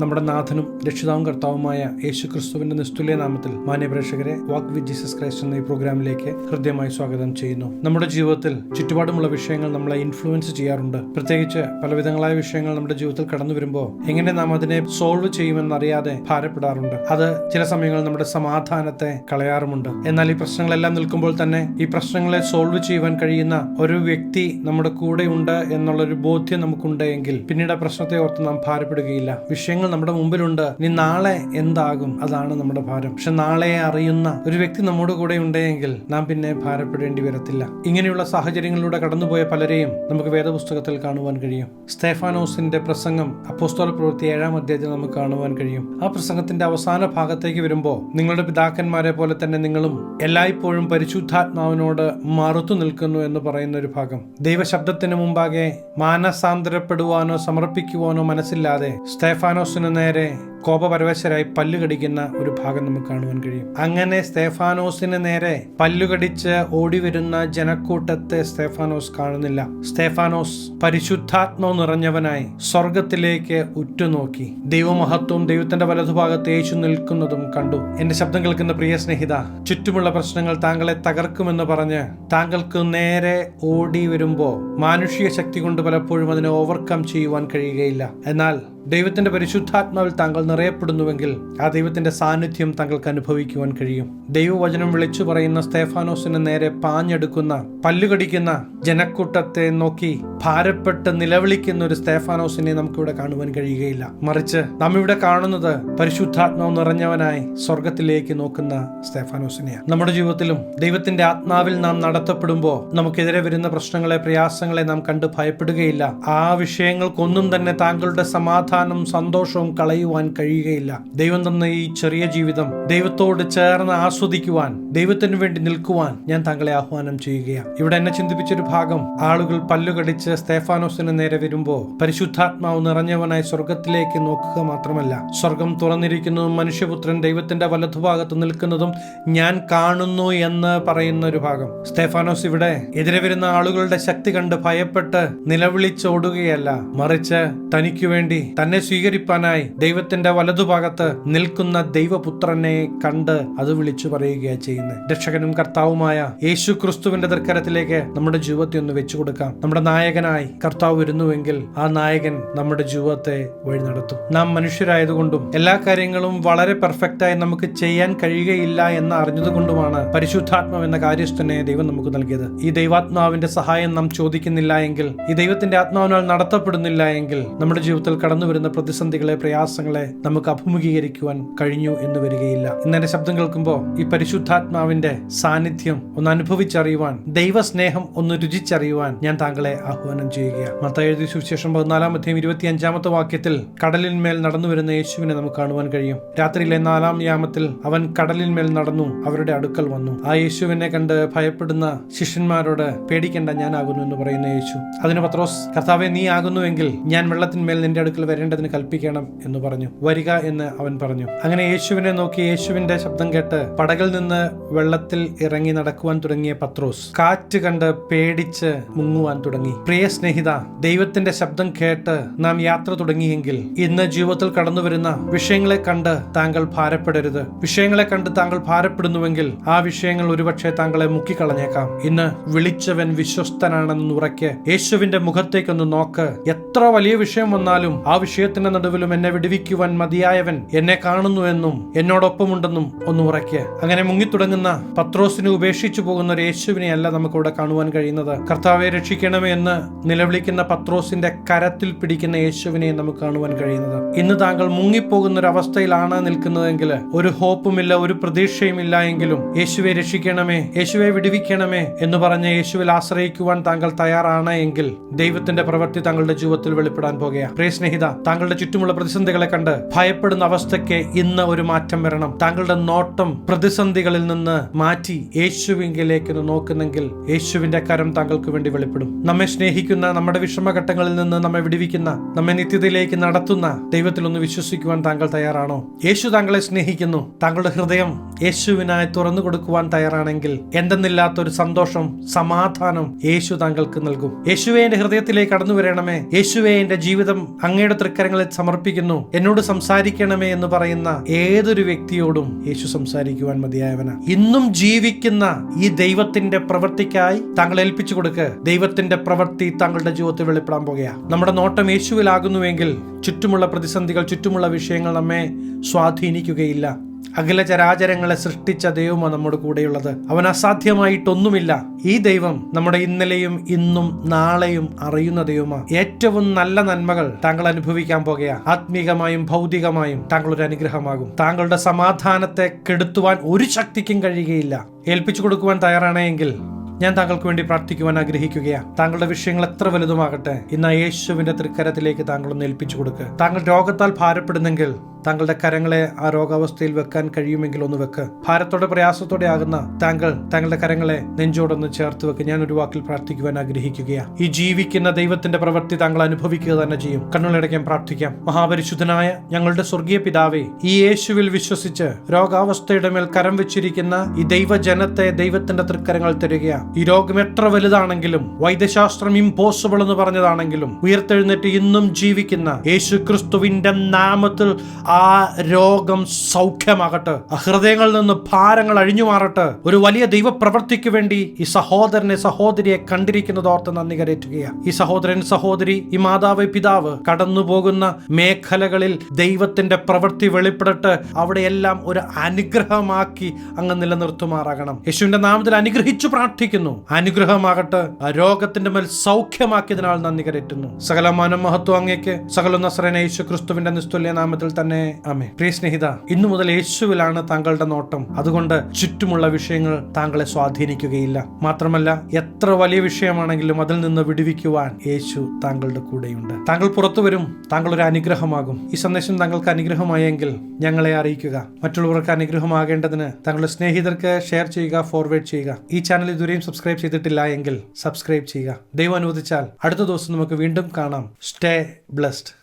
നമ്മുടെ നാഥനും രക്ഷിതാവും കർത്താവുമായ യേശു ക്രിസ്തുവിന്റെ നിസ്തുല്യ നാമത്തിൽ മാന്യപ്രേക്ഷകരെ വാക്ക് വിത്ത് ജീസസ് ക്രൈസ്റ്റ് എന്ന ഈ പ്രോഗ്രാമിലേക്ക് ഹൃദ്യമായി സ്വാഗതം ചെയ്യുന്നു. നമ്മുടെ ജീവിതത്തിൽ ചുറ്റുപാടുമുള്ള വിഷയങ്ങൾ നമ്മളെ ഇൻഫ്ലുവൻസ് ചെയ്യാറുണ്ട്. പ്രത്യേകിച്ച് പലവിധങ്ങളായ വിഷയങ്ങൾ നമ്മുടെ ജീവിതത്തിൽ കടന്നു വരുമ്പോൾ എങ്ങനെ നാം അതിനെ സോൾവ് ചെയ്യുമെന്നറിയാതെ ഭാരപ്പെടാറുണ്ട്. അത് ചില സമയങ്ങളിൽ നമ്മുടെ സമാധാനത്തെ കളയാറുമുണ്ട്. എന്നാൽ ഈ പ്രശ്നങ്ങളെല്ലാം നിൽക്കുമ്പോൾ തന്നെ ഈ പ്രശ്നങ്ങളെ സോൾവ് ചെയ്യുവാൻ കഴിയുന്ന ഒരു വ്യക്തി നമ്മുടെ കൂടെ ഉണ്ട് എന്നുള്ളൊരു ബോധ്യം നമുക്കുണ്ടെങ്കിൽ പിന്നീട് ആ പ്രശ്നത്തെ ഓർത്ത് നാം ഭാരപ്പെടുകയില്ല. വിഷയങ്ങൾ നമ്മുടെ മുമ്പിലുണ്ട്. ഇനി നാളെ എന്താകും? അതാണ് നമ്മുടെ ഭാരം. പക്ഷെ നാളെ അറിയുന്ന ഒരു വ്യക്തി നമ്മുടെ കൂടെ ഉണ്ടെങ്കിൽ നാം പിന്നെ ഭാരപ്പെടേണ്ടി വരത്തില്ല. ഇങ്ങനെയുള്ള സാഹചര്യങ്ങളിലൂടെ കടന്നുപോയ പലരെയും നമുക്ക് വേദപുസ്തകത്തിൽ കാണുവാൻ കഴിയും. സ്റ്റേഫാനോസിന്റെ പ്രസംഗം അപ്പോസ്തോല പ്രവൃത്തി ഏഴാം അധ്യായത്തിൽ നമുക്ക് കാണുവാൻ കഴിയും. ആ പ്രസംഗത്തിന്റെ അവസാന ഭാഗത്തേക്ക് വരുമ്പോൾ നിങ്ങളുടെ പിതാക്കന്മാരെ പോലെ തന്നെ നിങ്ങളും എല്ലായ്പ്പോഴും പരിശുദ്ധാത്മാവിനോട് മറുത്തു നിൽക്കുന്നു എന്ന് പറയുന്ന ഒരു ഭാഗം. ദൈവശബ്ദത്തിന് മുമ്പാകെ മാനസാന്തരപ്പെടുവാനോ സമർപ്പിക്കുവാനോ മനസ്സില്ലാതെ സ്തേഫാനോസിന് നേരെ കോപപരവശരായി പല്ലുകടിക്കുന്ന ഒരു ഭാഗം നമുക്ക് കാണുവാൻ കഴിയും. അങ്ങനെ സ്തേഫാനോസിന് നേരെ പല്ലുകടിച്ച് ഓടിവരുന്ന ജനക്കൂട്ടത്തെ സ്തേഫാനോസ് കാണുന്നില്ല. സ്തേഫാനോസ് പരിശുദ്ധാത്മാവ് നിറഞ്ഞവനായി സ്വർഗത്തിലേക്ക് ഉറ്റുനോക്കി. ദൈവമഹത്വം ദൈവത്തിന്റെ വലതുഭാഗത്ത് യേശു നിൽക്കുന്നതും കണ്ടു. എന്റെ ശബ്ദം കേൾക്കുന്ന പ്രിയ സ്നേഹിത ചുറ്റുമുള്ള പ്രശ്നങ്ങൾ താങ്കളെ തകർക്കുമെന്ന് പറഞ്ഞ് താങ്കൾക്ക് നേരെ ഓടി വരുമ്പോൾ മാനുഷിക ശക്തി കൊണ്ട് പലപ്പോഴും അതിനെ ഓവർകം ചെയ്യുവാൻ കഴിയുകയില്ല. എന്നാൽ ദൈവത്തിന്റെ പരിശുദ്ധാത്മാവിൽ താങ്കൾ നിറയപ്പെടുന്നുവെങ്കിൽ ആ ദൈവത്തിന്റെ സാന്നിധ്യം താങ്കൾക്ക് അനുഭവിക്കുവാൻ കഴിയും. ദൈവവചനം വിളിച്ചു പറയുന്ന സ്തേഫാനോസിന് നേരെ പാഞ്ഞെടുക്കുന്ന പല്ലുകടിക്കുന്ന ജനക്കൂട്ടത്തെ നോക്കി ഭാരപ്പെട്ട് നിലവിളിക്കുന്ന ഒരു സ്തേഫാനോസിനെ നമുക്കിവിടെ കാണുവാൻ കഴിയുകയില്ല. മറിച്ച് നാം ഇവിടെ കാണുന്നത് പരിശുദ്ധാത്മാവ് നിറഞ്ഞവനായി സ്വർഗത്തിലേക്ക് നോക്കുന്ന സ്തേഫാനോസിനെയാണ്. നമ്മുടെ ജീവിതത്തിലും ദൈവത്തിന്റെ ആത്മാവിൽ നാം നടത്തപ്പെടുമ്പോൾ നമുക്കെതിരെ വരുന്ന പ്രശ്നങ്ങളെ പ്രയാസങ്ങളെ നാം കണ്ട് ഭയപ്പെടുകയില്ല. ആ വിഷയങ്ങൾക്കൊന്നും തന്നെ താങ്കളുടെ സമാധാനം സന്തോഷവും കളയുവാൻ കഴിയുകയില്ല. ദൈവം തന്ന ഈ ചെറിയ ജീവിതം ദൈവത്തോട് ചേർന്ന് ആസ്വദിക്കുവാൻ ദൈവത്തിനു വേണ്ടി നിൽക്കുവാൻ ഞാൻ താങ്കളെ ആഹ്വാനം ചെയ്യുകയാണ്. ഇവിടെ എന്നെ ചിന്തിപ്പിച്ചൊരു ഭാഗം ആളുകൾ പല്ലുകടിച്ച് സ്തേഫാനോസിന് നേരെ വരുമ്പോൾ പരിശുദ്ധാത്മാവ് നിറഞ്ഞവനായി സ്വർഗത്തിലേക്ക് നോക്കുക മാത്രമല്ല സ്വർഗം തുറന്നിരിക്കുന്നതും മനുഷ്യപുത്രൻ ദൈവത്തിന്റെ വലതുഭാഗത്ത് നിൽക്കുന്നതും ഞാൻ കാണുന്നു എന്ന് പറയുന്ന ഒരു ഭാഗം. സ്തേഫാനോസ് ഇവിടെ എതിരെ വരുന്ന ആളുകളുടെ ശക്തി കണ്ട് ഭയപ്പെട്ട് നിലവിളിച്ചോടുകയല്ല മറിച്ച് തനിക്കു വേണ്ടി തന്നെ സ്വീകരിപ്പാനായി ദൈവത്തിന്റെ വലതുഭാഗത്ത് നിൽക്കുന്ന ദൈവപുത്രനെ കണ്ട് അത് വിളിച്ചു പറയുകയാണ് ചെയ്യുന്നത് രക്ഷകനും കർത്താവുമായ യേശു ക്രിസ്തുവിന്റെ നമ്മുടെ ജീവിതത്തെ ഒന്ന് വെച്ചു കൊടുക്കാം. നമ്മുടെ നായകനായി കർത്താവ് വരുന്നുവെങ്കിൽ ആ നായകൻ നമ്മുടെ ജീവിതത്തെ വഴി നടത്തും. നാം മനുഷ്യരായതുകൊണ്ടും എല്ലാ കാര്യങ്ങളും വളരെ പെർഫെക്റ്റായി നമുക്ക് ചെയ്യാൻ കഴിയുകയില്ല എന്ന് അറിഞ്ഞതുകൊണ്ടുമാണ് പരിശുദ്ധാത്മാവ് എന്ന കാര്യസ്ഥനെ ദൈവം നമുക്ക് നൽകിയത്. ഈ ദൈവാത്മാവിന്റെ സഹായം നാം ചോദിക്കുന്നില്ല എങ്കിൽ ഈ ദൈവത്തിന്റെ ആത്മാവിനാൽ നടത്തപ്പെടുന്നില്ല എങ്കിൽ നമ്മുടെ ജീവിതത്തിൽ കടന്നു വരുന്ന പ്രതിസന്ധികളെ പ്രയാസങ്ങളെ നമുക്ക് അഭിമുഖീകരിക്കുവാൻ കഴിഞ്ഞു എന്ന് വരികയില്ല. ഇന്നെ ശബ്ദം കേൾക്കുമ്പോൾ ഈ പരിശുദ്ധാത്മാവിന്റെ സാന്നിധ്യം ഒന്ന് അനുഭവിച്ചറിയുവാൻ ദൈവസ്നേഹം ഒന്ന് രുചിച്ചറിയുവാൻ ഞാൻ താങ്കളെ ആഹ്വാനം ചെയ്യുകയാണ് മത്ത എഴുതി സുവിശേഷം ഇരുപത്തി അഞ്ചാമത്തെ വാക്യത്തിൽ കടലിന്മേൽ നടന്നു വരുന്ന യേശുവിനെ നമുക്ക് കാണുവാൻ കഴിയും. രാത്രിയിലെ നാലാം യാമത്തിൽ അവൻ കടലിന്മേൽ നടന്നു അവരുടെ അടുക്കൽ വന്നു. ആ യേശുവിനെ കണ്ട് ഭയപ്പെടുന്ന ശിഷ്യന്മാരോട് പേടിക്കേണ്ട ഞാനാകുന്നു എന്ന് പറയുന്ന യേശു. അതിന് പത്രോസ് കർത്താവെ നീ ആകുന്നുവെങ്കിൽ ഞാൻ വെള്ളത്തിന്മേൽ നിന്റെ അടുക്കൽ വരേണ്ടതിന് കൽപ്പിക്കണം എന്ന് പറഞ്ഞു. വരിക എന്ന് അവൻ പറഞ്ഞു. അങ്ങനെ യേശുവിനെ നോക്കി യേശുവിന്റെ ശബ്ദം കേട്ട് പടകിൽ നിന്ന് വെള്ളത്തിൽ ഇറങ്ങി നടക്കുവാൻ തുടങ്ങിയ പത്രോസ് കാറ്റ് കണ്ട് പേടിച്ച് മുങ്ങുവാൻ തുടങ്ങി. പ്രിയ സ്നേഹിത ദൈവത്തിന്റെ ശബ്ദം കേട്ട് നാം യാത്ര തുടങ്ങിയെങ്കിൽ ഇന്ന് ജീവിതത്തിൽ കടന്നുവരുന്ന വിഷയങ്ങളെ കണ്ട് താങ്കൾ ഭാരപ്പെടരുത്. വിഷയങ്ങളെ കണ്ട് താങ്കൾ ഭാരപ്പെടുന്നുവെങ്കിൽ ആ വിഷയങ്ങൾ ഒരുപക്ഷെ താങ്കളെ മുക്കിക്കളഞ്ഞേക്കാം. ഇന്ന് വിളിച്ചവൻ വിശ്വസ്തനാണെന്ന് ഉറയ്ക്ക് യേശുവിന്റെ മുഖത്തേക്കൊന്ന് നോക്ക്. എത്ര വലിയ വിഷയം വന്നാലും ആ വിഷയത്തിന്റെ നടുവിലും എന്നെ വിടുവിക്കുവാൻ മതിയായവൻ എന്നെ കാണുന്നു എന്നും എന്നോടൊപ്പമുണ്ടെന്നും ഒന്ന് ഉറയ്ക്ക് അങ്ങനെ മുങ്ങിത്തുടങ്ങുന്ന പത്രോസിനെ ഉപേക്ഷിച്ചു പോകുന്ന ഒരു യേശുവിനെ അല്ല നമുക്കിവിടെ കാണുവാൻ കഴിയുന്നത്. കർത്താവെ രക്ഷിക്കണമേ എന്ന് നിലവിളിക്കുന്ന പത്രോസിന്റെ കരത്തിൽ പിടിക്കുന്ന യേശുവിനെ നമുക്ക് കാണുവാൻ കഴിയുന്നത്. ഇന്ന് താങ്കൾ മുങ്ങിപ്പോകുന്ന ഒരു അവസ്ഥയിലാണ് നിൽക്കുന്നതെങ്കിൽ ഒരു ഹോപ്പുമില്ല ഒരു പ്രതീക്ഷയുമില്ല എങ്കിലും യേശുവെ രക്ഷിക്കണമേ യേശുവെ വിടുവിക്കണമേ എന്ന് പറഞ്ഞ് യേശുവിൽ ആശ്രയിക്കുവാൻ താങ്കൾ തയ്യാറാണ് എങ്കിൽ ദൈവത്തിന്റെ പ്രവൃത്തി താങ്കളുടെ ജീവിതത്തിൽ വെളിപ്പെടാൻ പോകുകയാണ്. പ്രിയ സ്നേഹിത താങ്കളുടെ ചുറ്റുമുള്ള പ്രതിസന്ധികളെ കണ്ട് ഭയപ്പെടുന്ന അവസ്ഥയ്ക്ക് ഇന്ന് ഒരു മാറ്റം വരണം. താങ്കളുടെ നോട്ടം പ്രതിസന്ധികളിൽ നിന്ന് മാറ്റി യേശുവിങ്കിലേക്ക് നോക്കുന്നെങ്കിൽ യേശുവിന്റെ കരം താങ്കൾക്ക് വേണ്ടി വെളിപ്പെടും. നമ്മെ സ്നേഹിക്കുന്ന സ്നേഹിക്കുന്ന നമ്മുടെ വിഷമഘട്ടങ്ങളിൽ നിന്ന് നമ്മെ വിടിവിക്കുന്ന നമ്മെ നിത്യതയിലേക്ക് നടത്തുന്ന ദൈവത്തിൽ ഒന്ന് വിശ്വസിക്കുവാൻ താങ്കൾ തയ്യാറാണോ? യേശു താങ്കളെ സ്നേഹിക്കുന്നു. താങ്കളുടെ ഹൃദയം യേശുവിനായി തുറന്നു കൊടുക്കുവാൻ തയ്യാറാണെങ്കിൽ എന്തെന്നില്ലാത്തൊരു സന്തോഷം സമാധാനം യേശു താങ്കൾക്ക് നൽകും. യേശുവെ എന്റെ ഹൃദയത്തിലേക്ക് കടന്നു വരണമേ. യേശുവെ എന്റെ ജീവിതം അങ്ങയുടെ തൃക്കരങ്ങളിൽ സമർപ്പിക്കുന്നു. എന്നോട് സംസാരിക്കണമേ എന്ന് പറയുന്ന ഏതൊരു വ്യക്തിയോടും യേശു സംസാരിക്കുവാൻ മതിയായവന. ഇന്നും ജീവിക്കുന്ന ഈ ദൈവത്തിന്റെ പ്രവൃത്തിക്കായി താങ്കൾ ഏൽപ്പിച്ചു കൊടുക്ക്. ദൈവത്തിന്റെ പ്രവൃത്തി താങ്കളുടെ ജീവിതത്തിൽ വെളിപ്പെടാൻ പോകുക നമ്മുടെ നോട്ടം യേശുവിലാകുന്നുവെങ്കിൽ ചുറ്റുമുള്ള പ്രതിസന്ധികൾ ചുറ്റുമുള്ള വിഷയങ്ങൾ നമ്മെ സ്വാധീനിക്കുകയില്ല. അഖില ചരാചരങ്ങളെ സൃഷ്ടിച്ച ദൈവമാണ് നമ്മുടെ കൂടെയുള്ളത്. അവൻ അസാധ്യമായിട്ടൊന്നുമില്ല. ഈ ദൈവം നമ്മുടെ ഇന്നലെയും ഇന്നും നാളെയും അറിയുന്ന ദൈവമാണ് ഏറ്റവും നല്ല നന്മകൾ താങ്കൾ അനുഭവിക്കാൻ പോകുക ആത്മീകമായും ഭൗതികമായും താങ്കൾ ഒരു അനുഗ്രഹമാകും. താങ്കളുടെ സമാധാനത്തെ കെടുത്തുവാൻ ഒരു ശക്തിക്കും കഴിയുകയില്ല. ഏൽപ്പിച്ചു കൊടുക്കുവാൻ തയ്യാറാണെങ്കിൽ ഞാൻ താങ്കൾക്ക് വേണ്ടി പ്രാർത്ഥിക്കുവാൻ ആഗ്രഹിക്കുകയാണ് താങ്കളുടെ വിഷയങ്ങൾ എത്ര വലുതുമാകട്ടെ. ഇന്ന് യേശുവിന്റെ തൃക്കരത്തിലേക്ക് താങ്കളൊന്ന് ഏൽപ്പിച്ചു കൊടുക്കുക താങ്കൾ രോഗത്താൽ ഭാരപ്പെടുന്നെങ്കിൽ താങ്കളുടെ കരങ്ങളെ ആ രോഗാവസ്ഥയിൽ വെക്കാൻ കഴിയുമെങ്കിൽ ഒന്ന് വെക്ക്. ഭാരത്തോടെ പ്രയാസത്തോടെ ആകുന്ന താങ്കൾ താങ്കളുടെ കരങ്ങളെ നെഞ്ചോടൊന്ന് ചേർത്ത് വെക്ക്. ഞാൻ ഒരു വാക്കിൽ പ്രാർത്ഥിക്കുവാൻ ആഗ്രഹിക്കുകയാണ് ഈ ജീവിക്കുന്ന ദൈവത്തിന്റെ പ്രവൃത്തി താങ്കൾ അനുഭവിക്കുക തന്നെ ചെയ്യും. കണ്ണുകളടയ്ക്കാൻ പ്രാർത്ഥിക്കാം. മഹാപരിശുദ്ധനായ ഞങ്ങളുടെ സ്വർഗീയ പിതാവേ ഈ യേശുവിൽ വിശ്വസിച്ച് രോഗാവസ്ഥയുടെ മേൽ കരം വെച്ചിരിക്കുന്ന ഈ ദൈവജനത്തെ ദൈവത്തിന്റെ തൃക്കരങ്ങൾ തരികയാണ് ഈ രോഗം എത്ര വലുതാണെങ്കിലും വൈദ്യശാസ്ത്രം ഇമ്പോസിബിൾ എന്ന് പറഞ്ഞതാണെങ്കിലും ഉയർത്തെഴുന്നേറ്റ് ഇന്നും ജീവിക്കുന്ന യേശു ക്രിസ്തുവിന്റെ നാമത്തിൽ ആ രോഗം സൗഖ്യമാകട്ടെ. ആ ഹൃദയങ്ങളിൽ നിന്ന് ഭാരങ്ങൾ അഴിഞ്ഞു മാറട്ടെ ഒരു വലിയ ദൈവപ്രവൃത്തിക്ക് വേണ്ടി ഈ സഹോദരനെ സഹോദരിയെ കണ്ടിരിക്കുന്നത് ഓർത്ത് നന്ദി കരയറ്റുകയാണ് ഈ സഹോദരൻ സഹോദരി ഈ മാതാവ് പിതാവ് കടന്നു പോകുന്ന മേഖലകളിൽ ദൈവത്തിന്റെ പ്രവൃത്തി വെളിപ്പെടട്ടെ. അവിടെയെല്ലാം ഒരു അനുഗ്രഹമാക്കി അങ്ങ് നിലനിർത്തുമാറാകണം. യേശുവിന്റെ നാമത്തിൽ അനുഗ്രഹിച്ചു പ്രാർത്ഥിക്കുന്നു. അനുഗ്രഹമാകട്ടെ. ആ രോഗത്തിന്റെ മേൽ സൗഖ്യമാക്കിയതിനാൽ നന്ദി കരയറ്റുന്നു സകല മാനം മഹത്വം അങ്ങേക്ക്. സകല നസ്രന യേശു ക്രിസ്തുവിന്റെ നിസ്തുല്യ നാമത്തിൽ തന്നെ അമേ പ്രിയ സ്നേഹിത ഇന്നു മുതൽ യേശുവിലാണ് താങ്കളുടെ നോട്ടം. അതുകൊണ്ട് ചുറ്റുമുള്ള വിഷയങ്ങൾ താങ്കളെ സ്വാധീനിക്കുകയില്ല. മാത്രമല്ല എത്ര വലിയ വിഷയമാണെങ്കിലും അതിൽ നിന്ന് വിടുവിക്കുവാൻ യേശു താങ്കളുടെ കൂടെയുണ്ട്. താങ്കൾ പുറത്തു വരും താങ്കൾ ഒരു അനുഗ്രഹമാകും. ഈ സന്ദേശം താങ്കൾക്ക് അനുഗ്രഹമായെങ്കിൽ ഞങ്ങളെ അറിയിക്കുക. മറ്റുള്ളവർക്ക് അനുഗ്രഹമാകേണ്ടതിന് താങ്കളുടെ സ്നേഹിതർക്ക് ഷെയർ ചെയ്യുക ഫോർവേഡ് ചെയ്യുക. ഈ ചാനൽ ഇതുവരെയും സബ്സ്ക്രൈബ് ചെയ്തിട്ടില്ല എങ്കിൽ സബ്സ്ക്രൈബ് ചെയ്യുക. ദൈവം അനുവദിച്ചാൽ അടുത്ത ദിവസം നമുക്ക് വീണ്ടും കാണാം. Stay blessed.